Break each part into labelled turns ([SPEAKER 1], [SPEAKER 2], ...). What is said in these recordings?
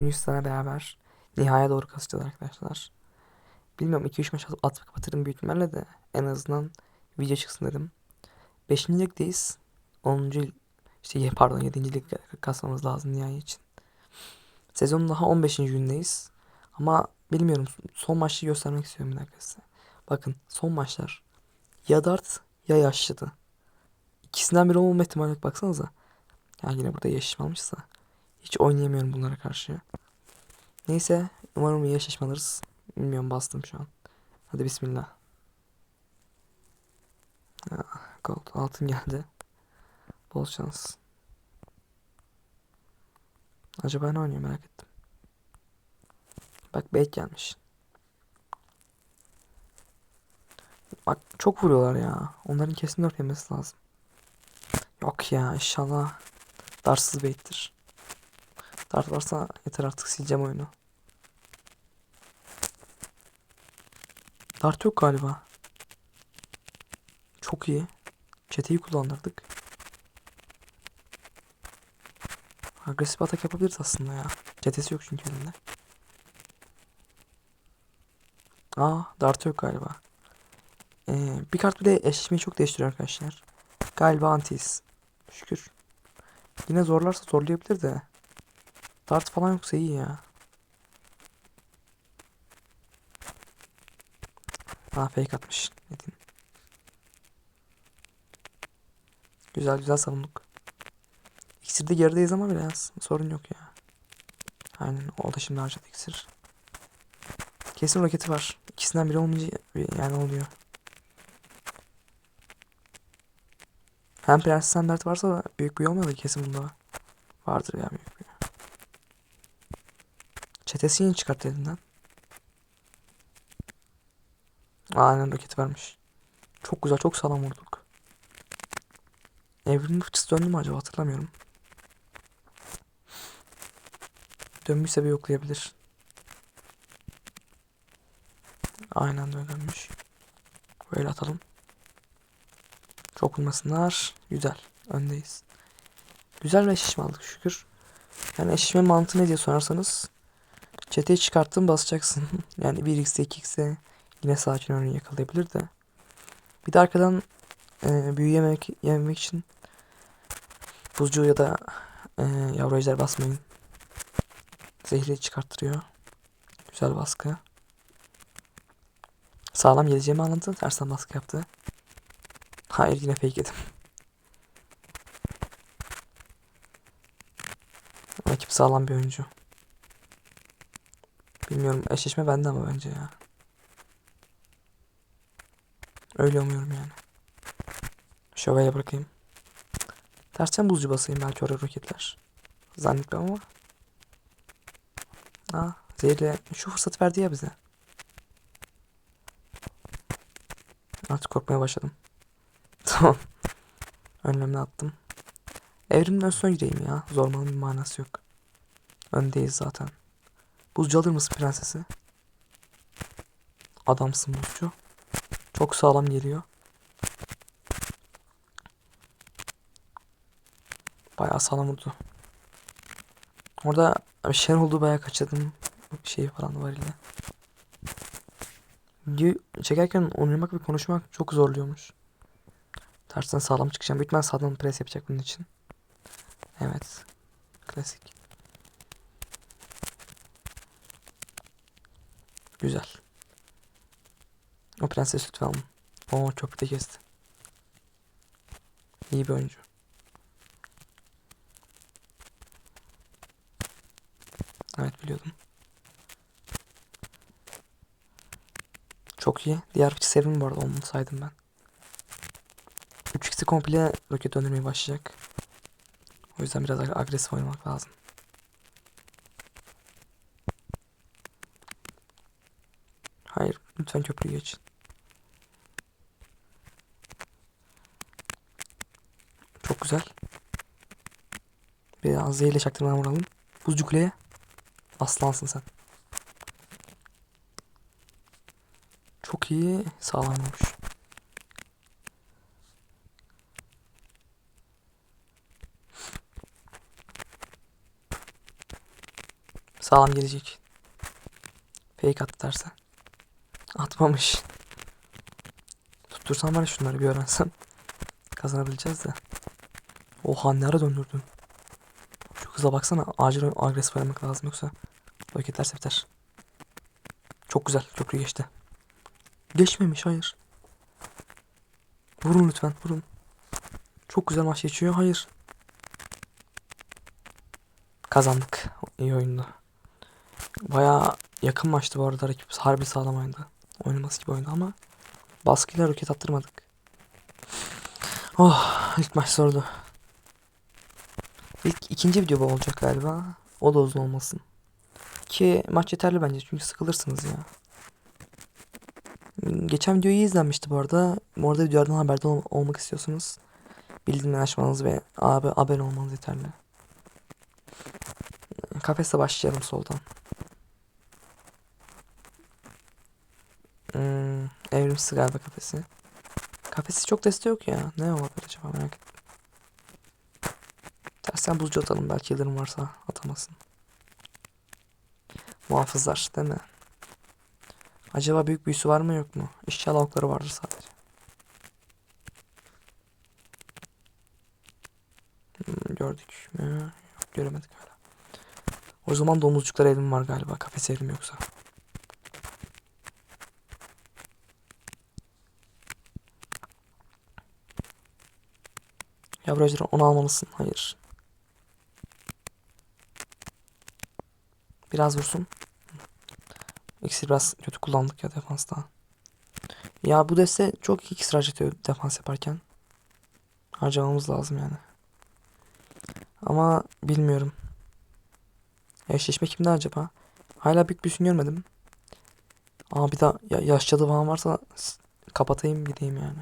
[SPEAKER 1] Yunanistan'a beraber nihaya doğru kasacağız arkadaşlar. Bilmiyorum 2-3 maç atıp kapatırım büyük ihtimalle de en azından video çıksın dedim. 5. ligdeyiz. 10. lig- işte pardon 7. lig kasmamız lazım nihai için. Sezonun daha 15. gündeyiz. Ama bilmiyorum son maçı göstermek istiyorum bir dakika. Bakın son maçlar ya Dart ya Yaşlı'dı. İkisinden biri olmama ihtimali yok baksanıza. Ya yine burada yaşım almışsa. Hiç oynayamıyorum bunlara karşı. Neyse umarım iyi eşleşme. Bilmiyorum bastım şu an. Hadi bismillah. Ya, gold altın geldi. Bol şans. Acaba ne oynuyor merak ettim. Bak bait gelmiş. Bak çok vuruyorlar ya. Onların kesin dört lazım. Yok ya inşallah darsız baittir. Dart varsa yeter artık sileceğim oyunu. Dart yok galiba. Çok iyi. Çeteyi kullandırdık. Agresif atak yapabiliriz aslında ya. Çetesi yok çünkü elinde. Aa, dart yok galiba. Ee, bir kart bile eşleşmeyi çok değiştiriyor arkadaşlar. Galiba antiyiz. Şükür. Yine zorlarsa zorlayabilir de. Dart falan yoksa iyi ya. Ha fake atmış. Metin. Güzel güzel savunduk. İksirde gerideyiz ama biraz sorun yok ya. Aynen o da şimdi harcadı iksir. Kesin roketi var. İkisinden biri olmayınca yani oluyor. Hem prenses dert varsa büyük büyü olmadı kesin bunda var. Vardır ya büyük büyü. Çetesi yeni çıkarttı elinden. Aynen roketi vermiş. Çok güzel çok sağlam vurduk. Evrimin fıçısı döndü mü acaba hatırlamıyorum. Dönmüşse bir yoklayabilir. Aynen dönmüş. Böyle atalım. Çok vurmasınlar. Güzel. Öndeyiz. Güzel bir eşleşme aldık şükür. Yani eşleşme mantığı ne diye sorarsanız. Çeteyi çıkarttın basacaksın. yani 1x'e 2x'e yine sakin örneği yakalayabilir de. Bir de arkadan e, büyü yemek, yememek için buzcu ya da e, yavru ejder basmayın. Zehri çıkarttırıyor. Güzel baskı. Sağlam geleceğimi anladı. Tersten baskı yaptı. Hayır yine fake yedim. Rakip sağlam bir oyuncu. Bilmiyorum eşleşme bende ama bence ya. Öyle umuyorum yani. Şövalye bırakayım. Tersten buzcu basayım belki oraya roketler. Zannetmem ama. Aa, zehirle şu fırsatı verdi ya bize. Artık korkmaya başladım. Tamam. Önlemini attım. Evrimin üstüne gireyim ya. Zormanın bir manası yok. Öndeyiz zaten. Buzcu alır mısın prensesi? Adamsın buzcu. Çok sağlam geliyor. Bayağı sağlam vurdu. Orada bir şeyler oldu bayağı kaçırdım. Şey falan var ile. Video çekerken oynamak ve konuşmak çok zorluyormuş. Tersten sağlam çıkacağım. Büyük ihtimalle sağdan pres yapacak bunun için. Evet. Klasik. Güzel. O prenses lütfen alın. Oo köprüde kesti. İyi bir oyuncu. Evet biliyordum. Çok iyi. Diğer bir serim bu arada onu saydım ben. 3x'i komple roket döndürmeye başlayacak. O yüzden biraz ag- agresif oynamak lazım. Hayır, lütfen köprüyü geçin. Çok güzel. Biraz zehirle çaktırmadan vuralım. Buzcu kuleye. Aslansın sen. Çok iyi. Sağlam olmuş. Sağlam gelecek. Fake attı derse. Atmamış. Tuttursam var şunları bir öğrensem. Kazanabileceğiz de. Oha ne ara döndürdün. Şu kıza baksana. Acil agresif oynamak lazım yoksa. Hareketlerse biter. Çok güzel. Köprü geçti. Geçmemiş hayır. Vurun lütfen vurun. Çok güzel maç geçiyor. Hayır. Kazandık. İyi oyundu. Baya yakın maçtı bu arada. Rakip harbi sağlam oynadı. Oynaması gibi oynadı ama baskıyla roket attırmadık. Oh ilk maç zordu. İlk ikinci video bu olacak galiba. O da uzun olmasın. Ki maç yeterli bence çünkü sıkılırsınız ya. Geçen video iyi izlenmişti bu arada. Bu arada videolardan haberdar ol- olmak istiyorsanız bildirimleri açmanız ve abi abone olmanız yeterli. Kafeste başlayalım soldan. Hmm, evrimsiz galiba kafesi. Kafesi çok deste yok ya. Ne olabilir acaba merak ettim. Tersten buzcu atalım belki yıldırım varsa atamasın. Muhafızlar değil mi? Acaba büyük büyüsü var mı yok mu? İnşallah okları vardır sadece. Hmm, gördük mü? Yok göremedik hala. O zaman domuzcuklar evrim var galiba. Kafes evrim yoksa. Yavru onu almalısın. Hayır. Biraz vursun. İkisi biraz kötü kullandık ya defansta. Ya bu deste çok iyi iksir harcatıyor defans yaparken. Harcamamız lazım yani. Ama bilmiyorum. Eşleşme kimde acaba? Hala büyük büyüsünü görmedim. Aa bir daha ya, yaş cadı falan varsa kapatayım gideyim yani.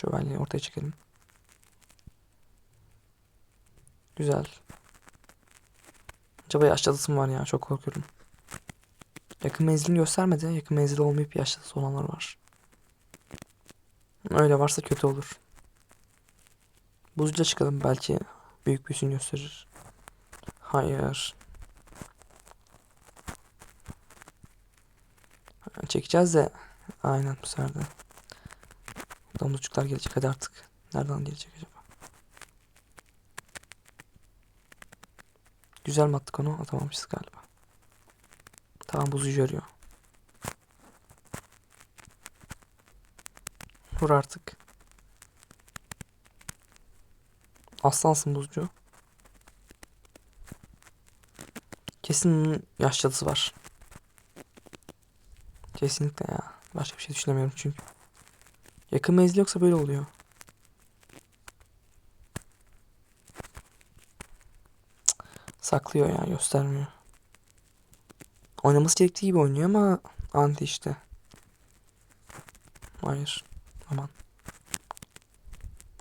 [SPEAKER 1] Şövalyeyi ortaya çekelim. Güzel. Acaba yaş cadısı mı var ya? Çok korkuyorum. Yakın menzilini göstermedi. Yakın menzili olmayıp yaş cadısı olanlar var. Öyle varsa kötü olur. Buzca çıkalım belki büyük büyüsünü gösterir. Hayır. Ha, Çekeceğiz de aynen bu sefer. Domuzcuklar gelecek hadi artık. Nereden gelecek acaba? Güzel mi attık onu? Atamamışız galiba. Tamam buzu görüyor. Vur artık. Aslansın buzcu. Kesin bunun yaş cadısı var. Kesinlikle ya. Başka bir şey düşünemiyorum çünkü. Yakın menzil yoksa böyle oluyor. Cık, Saklıyor ya göstermiyor. Oynaması gerektiği gibi oynuyor ama anti işte. Hayır. Aman.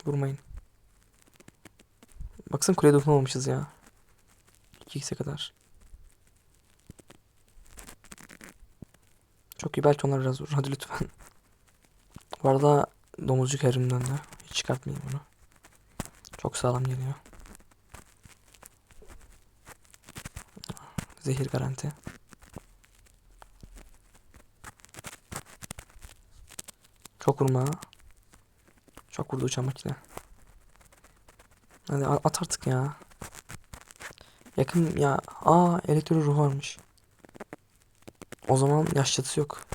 [SPEAKER 1] Vurmayın. Baksana kuleye dokunamamışız ya. 2x'e kadar. Çok iyi belki onlar biraz vurur. Hadi lütfen. Bu arada domuzcuk erimden de. Hiç çıkartmayayım bunu. Çok sağlam geliyor. Zehir garanti. Çok vurma. Çok vurdu uçan makine. Hadi at artık ya. Yakın ya. Aa elektro ruh varmış. O zaman yaş yok.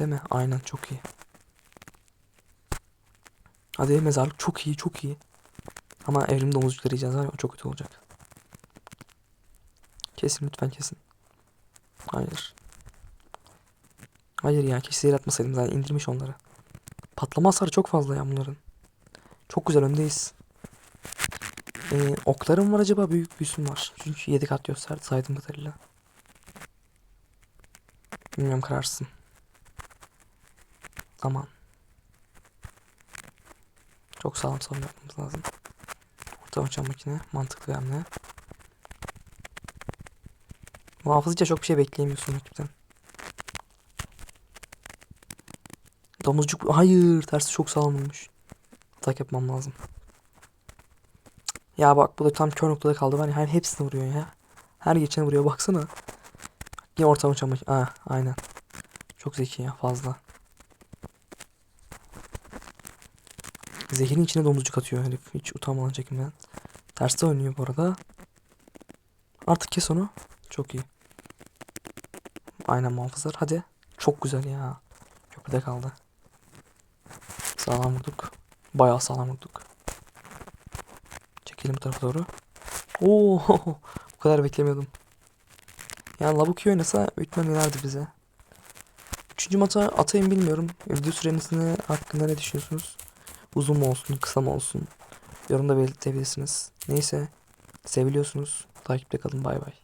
[SPEAKER 1] Değil mi? Aynen çok iyi. Hadi mezarlık çok iyi çok iyi. Ama evrim domuzcukları yiyeceğiz var ya çok kötü olacak. Kesin lütfen kesin. Hayır. Hayır ya keşke zehir atmasaydım zaten indirmiş onları. Patlama hasarı çok fazla ya bunların. Çok güzel öndeyiz. Ee, oklarım var acaba büyük büyüsüm var. Çünkü 7 kat gösterdi saydığım kadarıyla. Bilmiyorum kararsın. Aman. Çok sağlam savunma yapmamız lazım. Orta uçan makine. Mantıklı hamle. Muhafızca çok bir şey bekleyemiyorsun rakipten. Domuzcuk hayır tersi çok sağlam olmuş. Atak yapmam lazım. Ya bak bu da tam kör noktada kaldı. Ya her hepsini vuruyor ya. Her geçeni vuruyor baksana. Yine ortamı çamak. Ah aynen. Çok zeki ya fazla. Zehirin içine domuzcuk atıyor herif. Hiç utanmadan çekinmeden. Terste oynuyor bu arada. Artık kes onu. Çok iyi. Aynen muhafızlar. Hadi. Çok güzel ya. Köprüde kaldı. Sağlam vurduk. Bayağı sağlam vurduk. Çekelim bu tarafa doğru. Oo, bu kadar beklemiyordum. Yani Labuki oynasa Ütmen yenerdi bize. Üçüncü mata atayım bilmiyorum. Video sürenizin hakkında ne düşünüyorsunuz? Uzun mu olsun, kısa mı olsun? Yorumda belirtebilirsiniz. Neyse. Seviliyorsunuz. Takipte kalın. Bay bay.